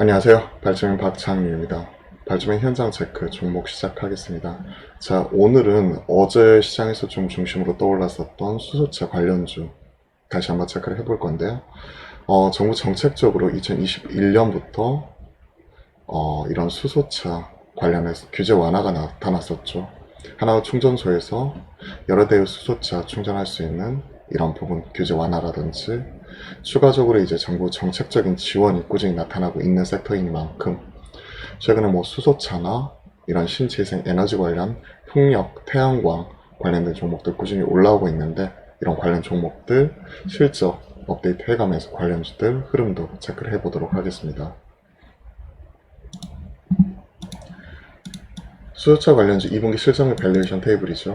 안녕하세요. 발주민 박창유입니다. 발주민 현장 체크 종목 시작하겠습니다. 자, 오늘은 어제 시장에서 좀 중심으로 떠올랐었던 수소차 관련주 다시 한번 체크를 해볼 건데요. 어, 정부 정책적으로 2021년부터 어, 이런 수소차 관련해서 규제 완화가 나타났었죠. 하나의 충전소에서 여러 대의 수소차 충전할 수 있는 이런 부분 규제 완화라든지 추가적으로 이제 정부 정책적인 지원이 꾸준히 나타나고 있는 섹터인 만큼 최근에 뭐 수소차나 이런 신재생 에너지 관련 풍력, 태양광 관련된 종목들 꾸준히 올라오고 있는데 이런 관련 종목들 실적 업데이트 해가면서 관련주들 흐름도 체크를 해보도록 하겠습니다. 수소차 관련주 2분기 실적률 밸류에이션 테이블이죠.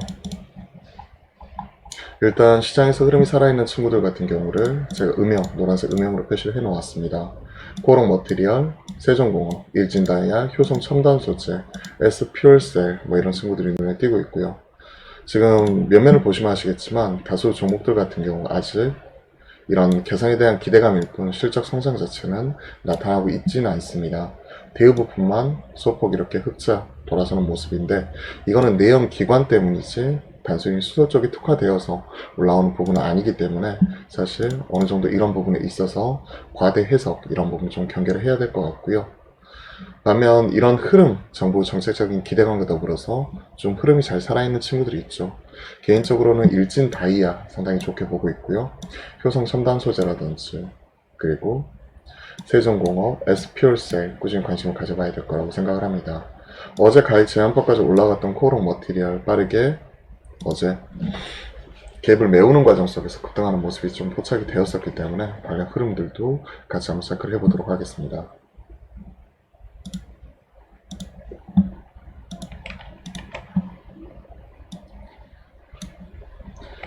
일단 시장에서 흐름이 살아있는 친구들 같은 경우를 제가 음영, 노란색 음영으로 표시를 해놓았습니다. 코롱 머티리얼, 세종공업, 일진다이아, 효성 첨단소재, S퓨얼셀 뭐 이런 친구들이 눈에 띄고 있고요. 지금 면면을 보시면 아시겠지만 다수 종목들 같은 경우 아직 이런 개선에 대한 기대감일 뿐 실적 성장 자체는 나타나고 있지는 않습니다. 대우 부품만 소폭 이렇게 흑자 돌아서는 모습인데 이거는 내연 기관 때문이지 단순히 수소 쪽이 특화되어서 올라오는 부분은 아니기 때문에 사실 어느 정도 이런 부분에 있어서 과대 해석 이런 부분 좀 경계를 해야 될 것 같고요. 반면 이런 흐름, 정부 정책적인 기대감과 더불어서 좀 흐름이 잘 살아있는 친구들이 있죠. 개인적으로는 일진 다이아 상당히 좋게 보고 있고요. 효성 첨단 소재라든지 그리고 세종공업, S퓨얼셀 꾸준히 관심을 가져봐야 될 거라고 생각을 합니다. 어제 가액 제한법까지 올라갔던 코롱 머티리얼 빠르게 어제 갭을 메우는 과정 속에서 급등하는 모습이 좀 포착이 되었었기 때문에 관련 흐름들도 같이 한번 체크를 해보도록 하겠습니다.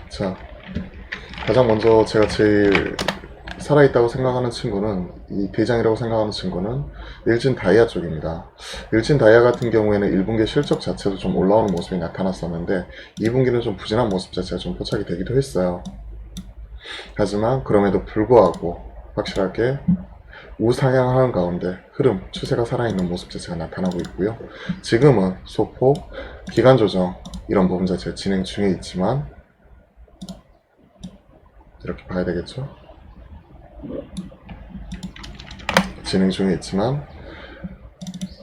자, 가장 먼저 제가 제일 살아있다고 생각하는 친구는 이 대장이라고 생각하는 친구는 일진 다이아 쪽입니다. 일진 다이아 같은 경우에는 1분기 실적 자체도 좀 올라오는 모습이 나타났었는데 2분기는 좀 부진한 모습 자체가 좀 포착이 되기도 했어요. 하지만 그럼에도 불구하고 확실하게 우상향하는 가운데 흐름, 추세가 살아있는 모습 자체가 나타나고 있고요. 지금은 소폭, 기간 조정 이런 부분 자체가 진행 중에 있지만 이렇게 봐야 되겠죠? 진행 중에 있지만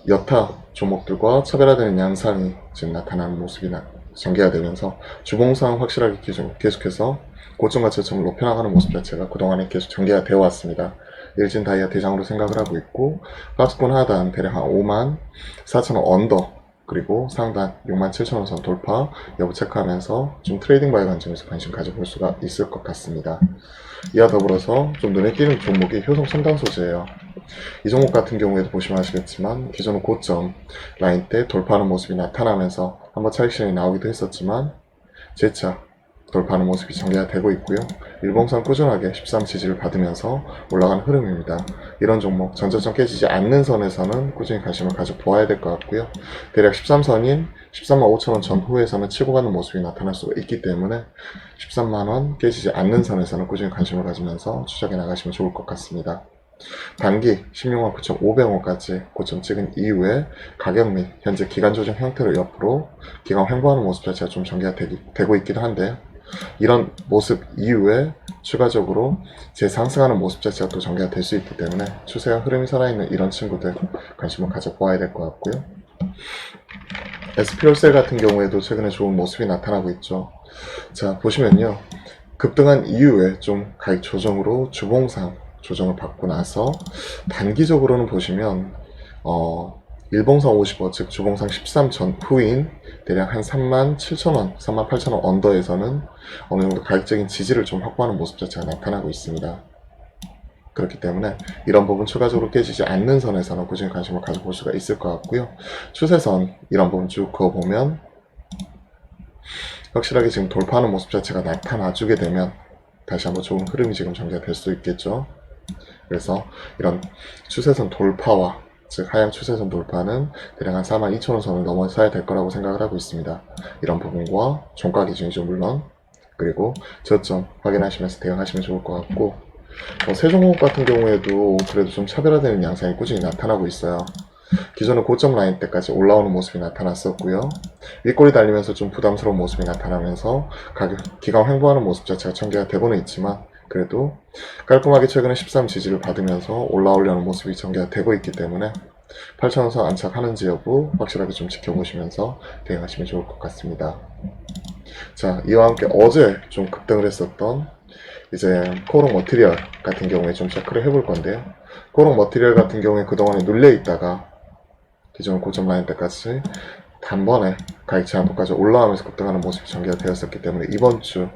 여타 종목들과 차별화되는 양상이 지금 나타나는 모습이 나, 전개가 되면서 주봉상 확실하게 계속, 계속해서 고점 가치점을 높여나가는 모습 자체가 그동안에 계속 전개가 되어 왔습니다. 일진 다이아 대장으로 생각을 하고 있고 박스권 하단 대략 한 5만 4천원 언더 그리고 상단 6만 7천원 선 돌파 여부 체크하면서 좀 트레이딩 바이 관점에서 관심 가져볼 수가 있을 것 같습니다. 이와 더불어서 좀 눈에 띄는 종목이 효성 첨단 소재예요. 이 종목 같은 경우에도 보시면 아시겠지만 기존의 고점 라인 때 돌파하는 모습이 나타나면서 한번 차익 실현이 나오기도 했었지만 재차 돌파하는 모습이 전개가 되고 있고요. 일봉선 꾸준하게 13 지지를 받으면서 올라가는 흐름입니다. 이런 종목 전저점 깨지지 않는 선에서는 꾸준히 관심을 가져 보아야 될 것 같고요. 대략 13선인 13만 5천원 전후에서는 치고 가는 모습이 나타날 수가 있기 때문에 13만원 깨지지 않는 선에서는 꾸준히 관심을 가지면서 추적해 나가시면 좋을 것 같습니다. 단기 16만 9,500원까지 고점 찍은 이후에 가격 및 현재 기간 조정 형태로 옆으로 기간 횡보하는 모습 자체가 좀 전개가 되기, 되고 있기도 한데 이런 모습 이후에 추가적으로 재상승하는 모습 자체가 또 전개가 될 수 있기 때문에 추세와 흐름이 살아있는 이런 친구들 관심을 가져보아야 될 것 같고요. SPL셀 같은 경우에도 최근에 좋은 모습이 나타나고 있죠. 자, 보시면요. 급등한 이후에 좀 가격 조정으로 주봉상 조정을 받고 나서 단기적으로는 보시면 어, 일봉상 50원, 즉 주봉상 13 전후인 대략 한 3만 7천원, 3만 8천원 언더에서는 어느 정도 가격적인 지지를 좀 확보하는 모습 자체가 나타나고 있습니다. 그렇기 때문에 이런 부분 추가적으로 깨지지 않는 선에서는 꾸준히 관심을 가져볼 수가 있을 것 같고요. 추세선 이런 부분 쭉 그어보면 확실하게 지금 돌파하는 모습 자체가 나타나주게 되면 다시 한번 좋은 흐름이 지금 전개가 될수 있겠죠. 그래서 이런 추세선 돌파와 즉 하향 추세선 돌파는 대략 한 4만 2천원 선을 넘어서야 될 거라고 생각을 하고 있습니다. 이런 부분과 종가 기준이죠 물론 그리고 저점 확인하시면서 대응하시면 좋을 것 같고 어, 세종공업 같은 경우에도 그래도 좀 차별화되는 양상이 꾸준히 나타나고 있어요. 기존의 고점 라인 때까지 올라오는 모습이 나타났었고요. 윗골이 달리면서 좀 부담스러운 모습이 나타나면서 가격, 기강 횡보하는 모습 자체가 전개가 되고는 있지만 그래도 깔끔하게 최근에 13 지지를 받으면서 올라오려는 모습이 전개가 되고 있기 때문에 8천원선 안착하는지 여부 확실하게 좀 지켜보시면서 대응하시면 좋을 것 같습니다. 자, 이와 함께 어제 좀 급등을 했었던 이제 코롱 머티리얼 같은 경우에 좀 체크를 해볼 건데요. 코롱 머티리얼 같은 경우에 그동안에 눌려 있다가 기존 고점 라인 때까지 단번에 가격 제한도까지 올라가면서 급등하는 모습이 전개가 되었었기 때문에 이번 주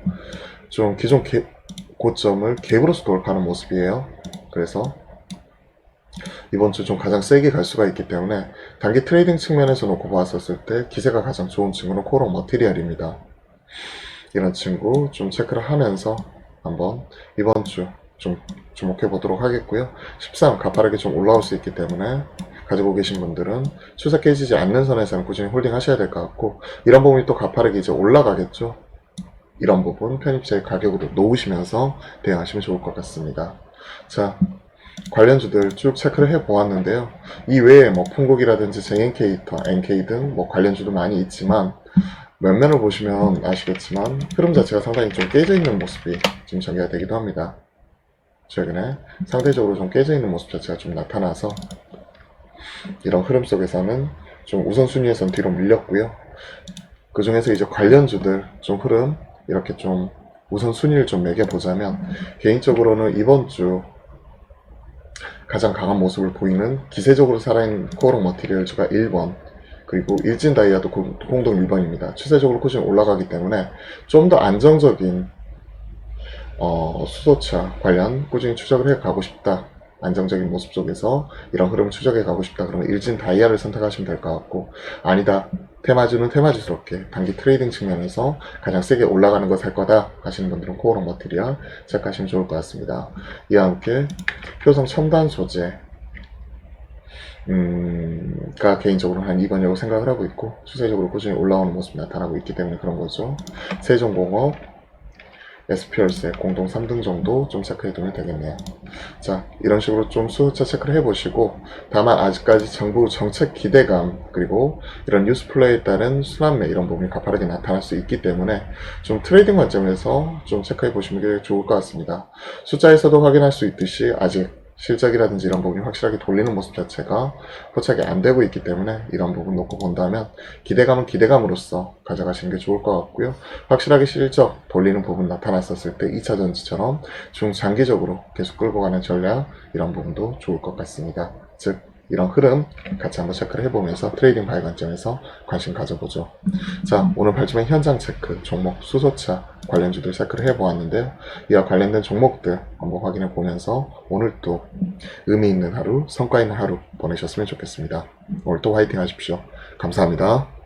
좀 기존 개- 고점을 갭으로서 돌파하는 모습이에요. 그래서 이번 주 좀 가장 세게 갈 수가 있기 때문에 단기 트레이딩 측면에서 놓고 봤었을 때 기세가 가장 좋은 친구는 코롱 머티리얼입니다. 이런 친구 좀 체크를 하면서 한번 이번 주 좀 주목해 보도록 하겠고요. 13 가파르게 좀 올라올 수 있기 때문에 가지고 계신 분들은 추세 깨지지 않는 선에서는 꾸준히 홀딩 하셔야 될 것 같고 이런 부분이 또 가파르게 이제 올라가겠죠. 이런 부분 편입자의 가격으로 놓으시면서 대응하시면 좋을 것 같습니다. 자, 관련주들 쭉 체크를 해 보았는데요. 이 외에 뭐 풍국이라든지 JNK터, NK 등 뭐 관련주도 많이 있지만 면면을 보시면 아시겠지만 흐름 자체가 상당히 좀 깨져 있는 모습이 지금 전개가 되기도 합니다. 최근에 상대적으로 좀 깨져 있는 모습 자체가 좀 나타나서 이런 흐름 속에서는 좀 우선순위에선 뒤로 밀렸고요. 그 중에서 이제 관련주들 좀 흐름 이렇게 좀 우선순위를 좀 매겨보자면 개인적으로는 이번 주 가장 강한 모습을 보이는 기세적으로 살아있는 코어롱 머티리얼즈가 1번 그리고 일진 다이아도 고- 공동 1번입니다. 추세적으로 꾸준히 올라가기 때문에 좀 더 안정적인 어, 수소차 관련 꾸준히 추적을 해 가고 싶다. 안정적인 모습 속에서 이런 흐름을 추적해 가고 싶다. 그러면 일진 다이아를 선택하시면 될 것 같고 아니다. 테마주는 테마주스럽게 단기 트레이딩 측면에서 가장 세게 올라가는 거 살 거다 하시는 분들은 코어롱 머티리얼 체크하시면 좋을 것 같습니다. 이와 함께 효성 첨단 소재 음, 가 개인적으로는 한 2번이라고 생각을 하고 있고 추세적으로 꾸준히 올라오는 모습이 나타나고 있기 때문에 그런 거죠. 세종공업, SPLC 공동 3등 정도 좀 체크해두면 되겠네요. 자, 이런 식으로 좀 수요차 체크를 해보시고 다만 아직까지 정부 정책 기대감 그리고 이런 뉴스 플레이에 따른 순환매 이런 부분이 가파르게 나타날 수 있기 때문에 좀 트레이딩 관점에서 좀 체크해 보시는 게 좋을 것 같습니다. 숫자에서도 확인할 수 있듯이 아직 실적이라든지 이런 부분이 확실하게 돌리는 모습 자체가 포착이 안 되고 있기 때문에 이런 부분 놓고 본다면 기대감은 기대감으로서 가져가시는 게 좋을 것 같고요. 확실하게 실적 돌리는 부분 나타났었을 때 2차 전지처럼 중장기적으로 계속 끌고 가는 전략 이런 부분도 좋을 것 같습니다. 즉 이런 흐름 같이 한번 체크를 해보면서 트레이딩 바이 관점에서 관심 가져보죠. 자 오늘 발주된 현장 체크 종목 수소차 관련주들 체크를 해보았는데요. 이와 관련된 종목들 한번 확인해 보면서 오늘 또 의미 있는 하루, 성과 있는 하루 보내셨으면 좋겠습니다. 오늘 또 화이팅 하십시오. 감사합니다.